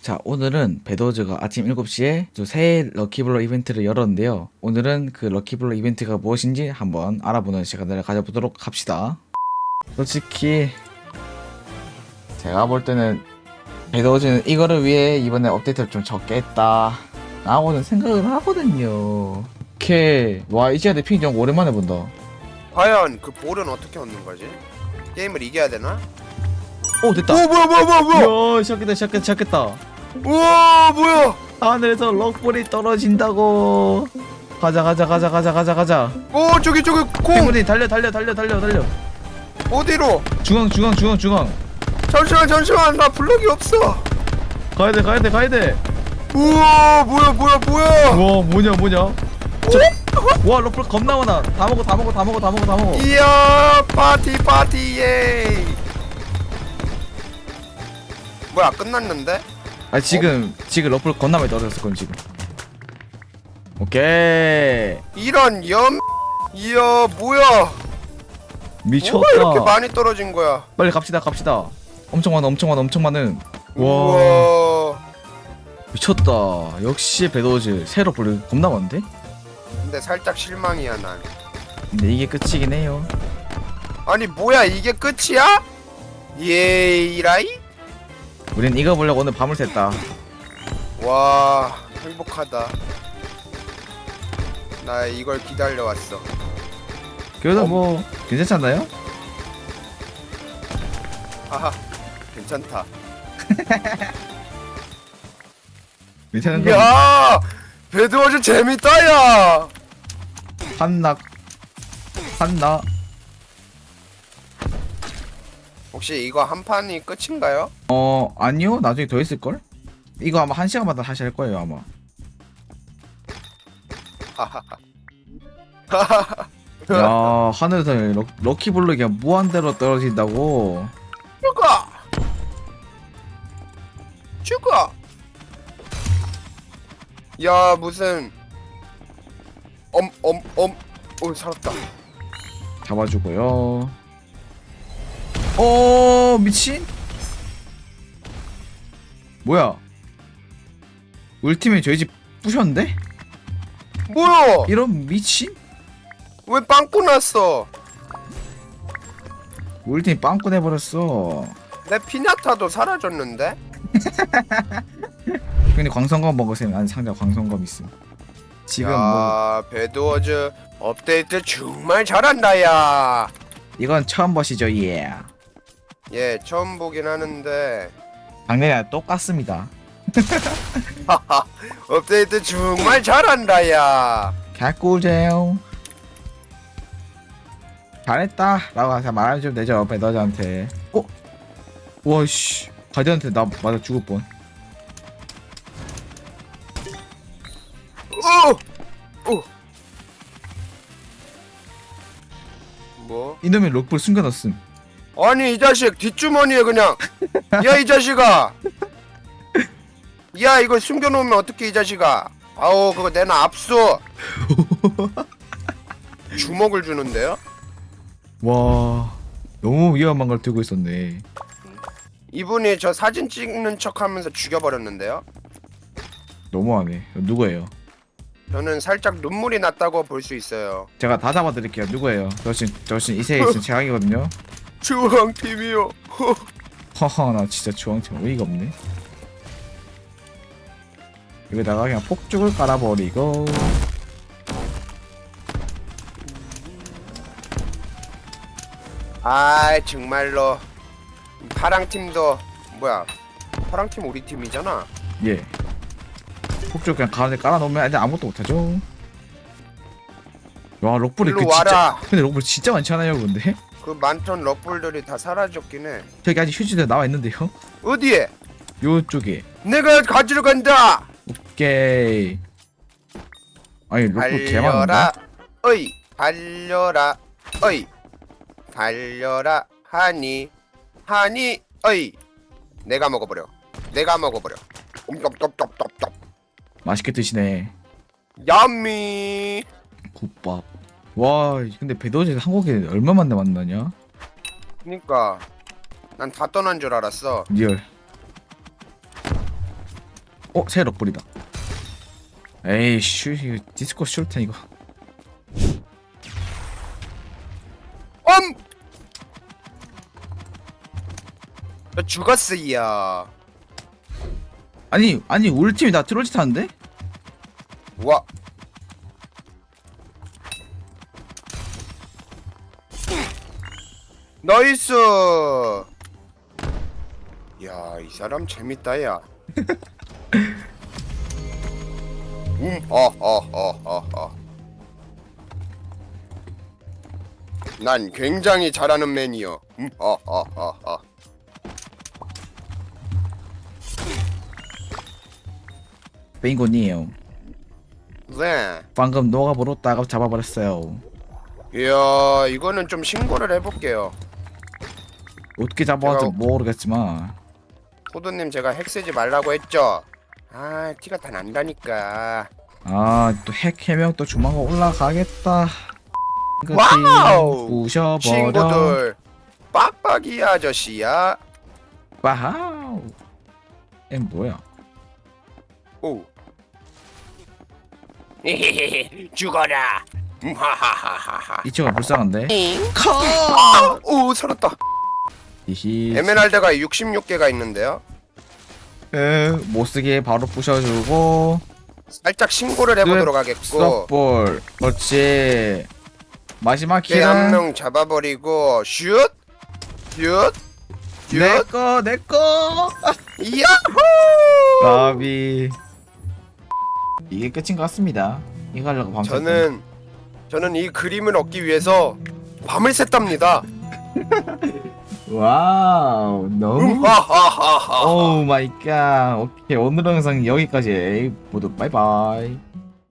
자, 오늘은 배도즈가 아침 7시에 저 새해 럭키블로 이벤트를 열었는데요. 오늘은 그 럭키블로 이벤트가 무엇인지 한번 알아보는 시간을 가져보도록 합시다. 솔직히 제가 볼 때는 배도즈는 이거를 위해 이번에 업데이트를 좀 적게 했다. 라고는 생각을 하거든요. 오케이. 와, 이지아대 핑정 오랜만에 본다. 과연 그 볼은 어떻게 얻는 거지? 게임을 이겨야 되나? 오, 됐다. 오 뭐야 뭐야 뭐야 뭐야! 이야, 시작했다, 시작했다, 시작했다. 우와 뭐야! 하늘에서 럭볼이 떨어진다고. 가자, 가자, 가자, 가자, 가자, 가자. 오 저기 저기 공 펭귄이 달려, 달려, 달려, 달려, 달려. 어디로? 중앙, 중앙, 중앙, 중앙. 잠시만 잠시만 나 블럭이 없어. 가야 돼, 가야 돼, 가야 돼. 우와 뭐야 뭐야 뭐야! 와, 뭐냐, 뭐냐. 저, 와, 럭볼 겁나 많아. 다 먹어, 다 먹어, 다 먹어, 다 먹어, 다 먹어. 이야 파티 파티 예! 뭐야 끝났는데? 아, 지금, 지금 럭볼 겁나 많이 떨어졌을 건 지금. 오케이. 이런 염 이야 뭐야? 미쳤다. 뭐가 이렇게 많이 떨어진 거야? 빨리 갑시다, 갑시다. 엄청 많아, 엄청 많아, 엄청 많은. 와, 우와 미쳤다. 역시 배도즈 새로 볼이 겁나 많은데? 근데 살짝 실망이야 난. 근데 이게 끝이긴 해요. 아니 뭐야 이게 끝이야? 예이라이? 우린 이거 보려고 오늘 밤을 샜다. 와 행복하다. 나 이걸 기다려 왔어. 그래도 어. 뭐 괜찮지 않나요? 하하 괜찮다. 괜찮은 거 야 배드워즈 재밌다 야. 한낙 한나 혹시 이거 한 판이 끝인가요? 어 아니요 나중에 더 있을 걸? 이거 아마 한 시간마다 다시 할 거예요 아마. 하하하. 야 하늘에서 럭, 럭키블록이 그냥 무한대로 떨어진다고. 죽어. 죽어. 야 무슨 엄엄엄 오 살았다. 잡아주고요. 어 미친? 뭐야? 우리 팀이 저희 집 부셨는데? 뭐야? 이런 미친? 왜 빵꾸 났어? 팀 빵꾸 내버렸어. 내 피냐타도 사라졌는데? 근데 광선검 먹으세요. 난 상자 광선검 있음. 지금 뭐 야 배드워즈 업데이트 정말 잘한다 야. 이건 처음 보시죠, 예. 예 처음 보긴 하는데 작년이랑 똑같습니다. 업데이트 정말 잘한다 야. 개꿀잼. 잘했다 라고 해서 말해주면 되죠, 배더즈한테. 어? 와씨, 가디언한테 나 맞아 죽을 뻔. 오! 오! 뭐? 이놈의 록볼 숨겨놨음. 아니 이 자식 뒷주머니에 그냥 야 이 자식아 야 이거 숨겨놓으면 어떻게 이 자식아 아우 그거 내놔 압수 주먹을 주는데요? 와, 너무 위험한 걸 들고 있었네. 이분이 저 사진 찍는 척하면서 죽여버렸는데요? 너무하네. 누구예요? 저는 살짝 눈물이 났다고 볼 수 있어요 제가 다 잡아드릴게요. 누구예요? 저 지금 저 지금 이 세계에 있는 최강이거든요. 주황팀이요. 허허 나 진짜 주황팀 어이가 없네. 여기다가 그냥 폭죽을 깔아버리고. 아 정말로. 파랑팀도 뭐야. 파랑팀 우리 팀이잖아. 예. 폭죽 그냥 가운데 깔아놓으면 애들 아무것도 못하죠. 와 럭블이 그 일로 진짜 와라. 근데 럭블 진짜 많지 않아요 근데? 그 많던 러플들이 다 사라졌긴 해. 저기 아직 휴지들 나와 있는데요? 어디에? 요쪽에. 내가 가지러 간다! 오케이. 아니 럭블 개 많은데? 어이 달려라. 어이 달려라. 하니 하니 어이. 내가 먹어버려. 내가 먹어버려. 옴쩝쩝쩝쩝쩝 맛있게 드시네. 야미. 국밥 와 근데 배도지 한국에 얼마 만에 만나냐? 그니까 난 다 떠난 줄 알았어 리얼 어, 새 럭블이다. 에이, 슈, 이거 디스코 슈텐 이거. 엄! 저 죽었어요. 아니, 아니, 우리 팀이 나 트롤짓 하는데? 와. 나이스. 야, 이 사람 재밌다, 야. 음, 어, 어, 어, 어, 어. 난 굉장히 잘하는 맨이요. 음, 어, 어, 어, 어. 베인고님, 네. 방금 녹아버렸다가 잡아버렸어요. 이야, 이거는 좀 신고를 해볼게요. 어떻게 잡아왔지 제가- 모르겠지만. 호두님 제가 핵 쓰지 말라고 했죠? 아 티가 다 난다니까 아, 또 핵 해명 또 조만간 올라가겠다. 와우! 부셔버려. 친구들 빡빡이 아저씨야 와우. 애 뭐야? 오 죽어라 하하하하하 이 친구가 불쌍한데? 오 살았다 히히. 에메랄드가 66개가 있는데요 에, 못쓰게 바로 부셔주고. 살짝 신고를 해보도록 하겠고 스톱볼. 그렇지. 마지막 킬은 걔한명 잡아버리고 슛! 슛! 슛! 내꺼 내꺼. 야호! 라비. 이게 끝인 것 같습니다. 이거 하려고 밤새. 저는 저는 이 그림을 얻기 위해서 밤을 샜답니다. 와우 너무 음, 하하하하. 오 마이 갓 오케이 오늘 영상 여기까지. 모두 바이바이